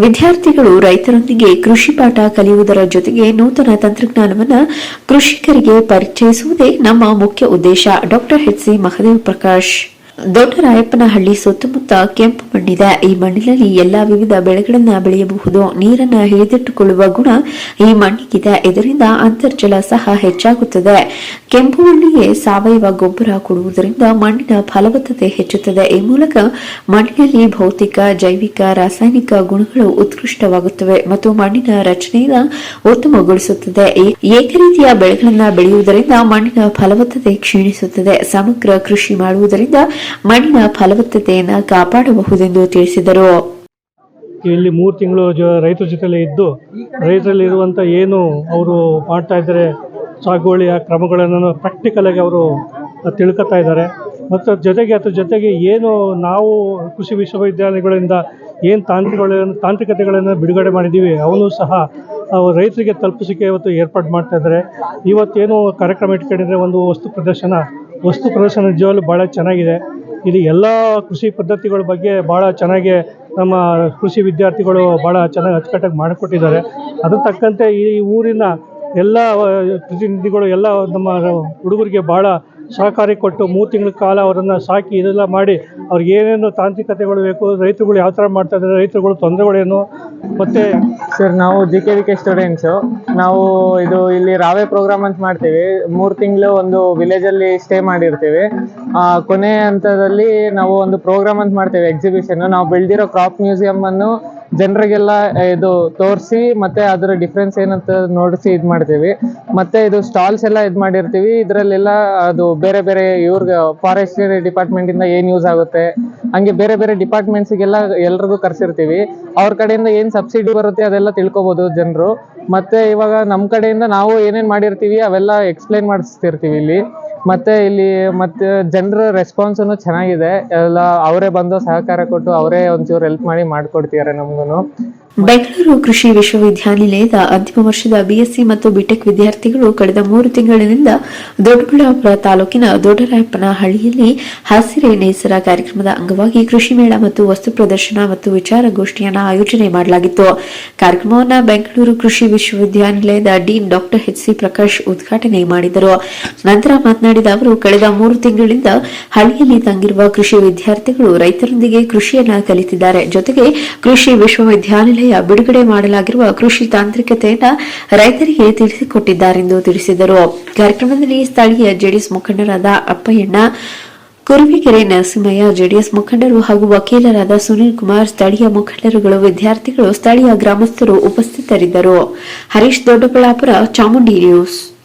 ವಿದ್ಯಾರ್ಥಿಗಳು ರೈತರೊಂದಿಗೆ ಕೃಷಿ ಪಾಠ ಕಲಿಯುವುದರ ಜೊತೆಗೆ ನೂತನ ತಂತ್ರಜ್ಞಾನವನ್ನು ಕೃಷಿಕರಿಗೆ ಪರಿಚಯಿಸುವುದೇ ನಮ್ಮ ಮುಖ್ಯ ಉದ್ದೇಶ. Doctor H C Mahadev Prakash. ದೊಡ್ಡರಾಯಪ್ಪನಹಳ್ಳಿ ಸುತ್ತಮುತ್ತ ಕೆಂಪು ಮಣ್ಣಿದೆ. ಈ ಮಣ್ಣಿನಲ್ಲಿ ಎಲ್ಲಾ ವಿವಿಧ ಬೆಳೆಗಳನ್ನ ಬೆಳೆಯಬಹುದು. ನೀರನ್ನ ಹಿಡಿದಿಟ್ಟುಕೊಳ್ಳುವ ಗುಣ ಈ ಮಣ್ಣಿಗಿದೆ. ಇದರಿಂದ ಅಂತರ್ಜಲ ಸಹ ಹೆಚ್ಚಾಗುತ್ತದೆ. ಕೆಂಪು ಮಣ್ಣಿಗೆ ಸಾವಯವ ಗೊಬ್ಬರ ಕೊಡುವುದರಿಂದ ಮಣ್ಣಿನ ಫಲವತ್ತತೆ ಹೆಚ್ಚುತ್ತದೆ. ಈ ಮೂಲಕ ಮಣ್ಣಿನಲ್ಲಿ ಭೌತಿಕ, ಜೈವಿಕ, ರಾಸಾಯನಿಕ ಗುಣಗಳು ಉತ್ಕೃಷ್ಟವಾಗುತ್ತವೆ ಮತ್ತು ಮಣ್ಣಿನ ರಚನೆಯನ್ನ ಉತ್ತಮಗೊಳಿಸುತ್ತದೆ. ಏಕ ಬೆಳೆಗಳನ್ನ ಬೆಳೆಯುವುದರಿಂದ ಮಣ್ಣಿನ ಫಲವತ್ತತೆ ಕ್ಷೀಣಿಸುತ್ತದೆ. ಸಮಗ್ರ ಕೃಷಿ ಮಾಡುವುದರಿಂದ ಮಣ್ಣಿನ ಫಲವತ್ತತೆಯನ್ನು ಕಾಪಾಡಬಹುದೆಂದು ತಿಳಿಸಿದರು. ಇಲ್ಲಿ ಮೂರು ತಿಂಗಳು ಜ ರೈತರ ಜೊತೆಲೇ ಇದ್ದು, ರೈತರಲ್ಲಿ ಇರುವಂಥ ಏನು ಅವರು ಮಾಡ್ತಾ ಇದ್ದಾರೆ ಸಾಗುವಳಿಯ ಕ್ರಮಗಳನ್ನು ಪ್ರಾಕ್ಟಿಕಲಾಗಿ ಅವರು ತಿಳ್ಕೊತಾ ಇದ್ದಾರೆ. ಮತ್ತು ಜೊತೆಗೆ ಅದ್ರ ಜೊತೆಗೆ ಏನು ನಾವು ಕೃಷಿ ವಿಶ್ವವಿದ್ಯಾಲಯಗಳಿಂದ ಏನು ತಾಂತ್ರಿಕಗಳನ್ನು, ತಾಂತ್ರಿಕತೆಗಳನ್ನು ಬಿಡುಗಡೆ ಮಾಡಿದ್ದೀವಿ ಅವನು ಸಹ ರೈತರಿಗೆ ತಲುಪಿಸಿಕೆ ಇವತ್ತು ಏರ್ಪಾಡು ಮಾಡ್ತಾ ಇದ್ದಾರೆ. ಇವತ್ತೇನು ಕಾರ್ಯಕ್ರಮ ಇಟ್ಕೊಂಡಿದ್ರೆ ಒಂದು ವಸ್ತು ಪ್ರದರ್ಶನ ವಸ್ತು ಪ್ರದರ್ಶನ ನಿಜವಾಗ್ಲೂ ಭಾಳ ಚೆನ್ನಾಗಿದೆ. ಇಲ್ಲಿ ಎಲ್ಲ ಕೃಷಿ ಪದ್ಧತಿಗಳ ಬಗ್ಗೆ ಭಾಳ ಚೆನ್ನಾಗಿ ನಮ್ಮ ಕೃಷಿ ವಿದ್ಯಾರ್ಥಿಗಳು ಭಾಳ ಚೆನ್ನಾಗಿ ಅಚ್ಚುಕಟ್ಟಾಗಿ ಮಾಡಿಕೊಟ್ಟಿದ್ದಾರೆ. ಅದ್ರ ತಕ್ಕಂತೆ ಈ ಊರಿನ ಎಲ್ಲ ಪ್ರತಿನಿಧಿಗಳು, ಎಲ್ಲ ನಮ್ಮ ಹುಡುಗರಿಗೆ ಭಾಳ ಸಹಕಾರಿ ಕೊಟ್ಟು ಮೂರು ತಿಂಗಳ ಕಾಲ ಅವರನ್ನು ಸಾಕಿ ಇದೆಲ್ಲ ಮಾಡಿ ಅವ್ರಿಗೆ ಏನೇನು ತಾಂತ್ರಿಕತೆಗಳು ಬೇಕು ರೈತರುಗಳು ಯಾವ ಥರ ಮಾಡ್ತಾ ಇದ್ದಾರೆ ರೈತರುಗಳು ತೊಂದರೆಗಳೇನು? ಮತ್ತು ಸರ್ ನಾವು G K V K students ನಾವು ಇದು ಇಲ್ಲಿ ರಾವೆ ಪ್ರೋಗ್ರಾಮ್ ಅಂತ ಮಾಡ್ತೀವಿ. ಮೂರು ತಿಂಗಳು ಒಂದು ವಿಲೇಜಲ್ಲಿ ಸ್ಟೇ ಮಾಡಿರ್ತೀವಿ. ಆ, ಕೊನೆ ಹಂತದಲ್ಲಿ ನಾವು ಒಂದು ಪ್ರೋಗ್ರಾಮ್ ಅಂತ ಮಾಡ್ತೀವಿ ಎಕ್ಸಿಬಿಷನ್ ನಾವು ಬೆಳೆದಿರೋ ಕ್ರಾಪ್ ಮ್ಯೂಸಿಯಂ ಅನ್ನು ಜನರಿಗೆಲ್ಲ ಇದು ತೋರಿಸಿ, ಮತ್ತೆ ಅದರ ಡಿಫ್ರೆನ್ಸ್ ಏನಂತ ನೋಡಿಸಿ ಇದು ಮಾಡ್ತೀವಿ. ಮತ್ತೆ ಇದು ಸ್ಟಾಲ್ಸ್ ಎಲ್ಲ ಇದು ಮಾಡಿರ್ತೀವಿ. ಇದರಲ್ಲೆಲ್ಲ ಅದು ಬೇರೆ ಬೇರೆ ಇವ್ರಿಗೆ ಫಾರೆಸ್ಟ್ರಿ ಡಿಪಾರ್ಟ್ಮೆಂಟ್ ಇಂದ ಏನ್ ಯೂಸ್ ಆಗುತ್ತೆ ಹಂಗೆ ಬೇರೆ ಬೇರೆ ಡಿಪಾರ್ಟ್ಮೆಂಟ್ಸಿಗೆಲ್ಲ ಎಲ್ರಿಗೂ ಕರೆಸಿರ್ತೀವಿ. ಅವ್ರ ಕಡೆಯಿಂದ ಏನ್ ಸಬ್ಸಿಡಿ ಬರುತ್ತೆ ಅದೆಲ್ಲ ತಿಳ್ಕೊಬೋದು ಜನರು. ಮತ್ತೆ ಇವಾಗ ನಮ್ಮ ಕಡೆಯಿಂದ ನಾವು ಏನೇನು ಮಾಡಿರ್ತೀವಿ ಅವೆಲ್ಲ ಎಕ್ಸ್ಪ್ಲೈನ್ ಮಾಡಿಸ್ತಿರ್ತೀವಿ ಇಲ್ಲಿ. ಮತ್ತೆ ಇಲ್ಲಿ ಮತ್ತೆ ಜನರ ರೆಸ್ಪಾನ್ಸೂ ಚೆನ್ನಾಗಿದೆ. ಎಲ್ಲ ಅವರೇ ಬಂದು ಸಹಕಾರ ಕೊಟ್ಟು ಅವರೇ ಒಂಚೂರು ಹೆಲ್ಪ್ ಮಾಡಿ ಮಾಡ್ಕೊಡ್ತಿದಾರೆ ನಮ್ಗೂ ಬೆಂಗಳೂರು ಕೃಷಿ ವಿಶ್ವವಿದ್ಯಾನಿಲಯದ ಅಂತಿಮ ವರ್ಷದ ಬಿಎಸ್ಸಿ ಮತ್ತು ಬಿಟೆಕ್ ವಿದ್ಯಾರ್ಥಿಗಳು ಕಳೆದ ಮೂರು ತಿಂಗಳಿನಿಂದ ದೊಡ್ಡಬಳ್ಳಾಪುರ ತಾಲೂಕಿನ ದೊಡ್ಡರಾಯಪ್ಪನಹಳ್ಳಿಯಲ್ಲಿ ಹಸಿರೆ ನೇಸರ ಕಾರ್ಯಕ್ರಮದ ಅಂಗವಾಗಿ ಕೃಷಿ ಮೇಳ ಮತ್ತು ವಸ್ತು ಪ್ರದರ್ಶನ ಮತ್ತು ವಿಚಾರಗೋಷ್ಠಿಯನ್ನು ಆಯೋಜನೆ ಮಾಡಲಾಗಿತ್ತು. ಕಾರ್ಯಕ್ರಮವನ್ನು ಬೆಂಗಳೂರು ಕೃಷಿ ವಿಶ್ವವಿದ್ಯಾನಿಲಯದ dean doctor H C Prakash ಉದ್ಘಾಟನೆ ಮಾಡಿದರು. ನಂತರ ಮಾತನಾಡಿದ ಅವರು, ಕಳೆದ ಮೂರು ತಿಂಗಳಿಂದ ಹಳ್ಳಿಯಲ್ಲಿ ತಂಗಿರುವ ಕೃಷಿ ವಿದ್ಯಾರ್ಥಿಗಳು ರೈತರೊಂದಿಗೆ ಕೃಷಿಯನ್ನ ಕಲಿತಿದ್ದಾರೆ. ಜೊತೆಗೆ ಕೃಷಿ ವಿಶ್ವವಿದ್ಯಾನಿಲಯ ಬಿಡುಗಡೆ ಮಾಡಲಾಗಿರುವ ಕೃಷಿ ತಾಂತ್ರಿಕತೆಯನ್ನ ರೈತರಿಗೆ ತಿಳಿಸಿಕೊಟ್ಟಿದ್ದಾರೆಂದು ತಿಳಿಸಿದರು. ಕಾರ್ಯಕ್ರಮದಲ್ಲಿ ಸ್ಥಳೀಯ ಜೆಡಿಎಸ್ ಮುಖಂಡರಾದ ಅಪ್ಪಯ್ಯಣ್ಣ ಕುರುವಿಕೆರೆ ನರಸಿಂಹಯ್ಯ, ಜೆಡಿಎಸ್ ಮುಖಂಡರು ಹಾಗೂ ವಕೀಲರಾದ ಸುನೀಲ್ ಕುಮಾರ್, ಸ್ಥಳೀಯ ಮುಖಂಡರುಗಳು, ವಿದ್ಯಾರ್ಥಿಗಳು, ಸ್ಥಳೀಯ ಗ್ರಾಮಸ್ಥರು ಉಪಸ್ಥಿತರಿದ್ದರು. ಹರೀಶ್ ದೊಡ್ಡಬಳ್ಳಾಪುರ, ಚಾಮುಂಡಿ ನ್ಯೂಸ್.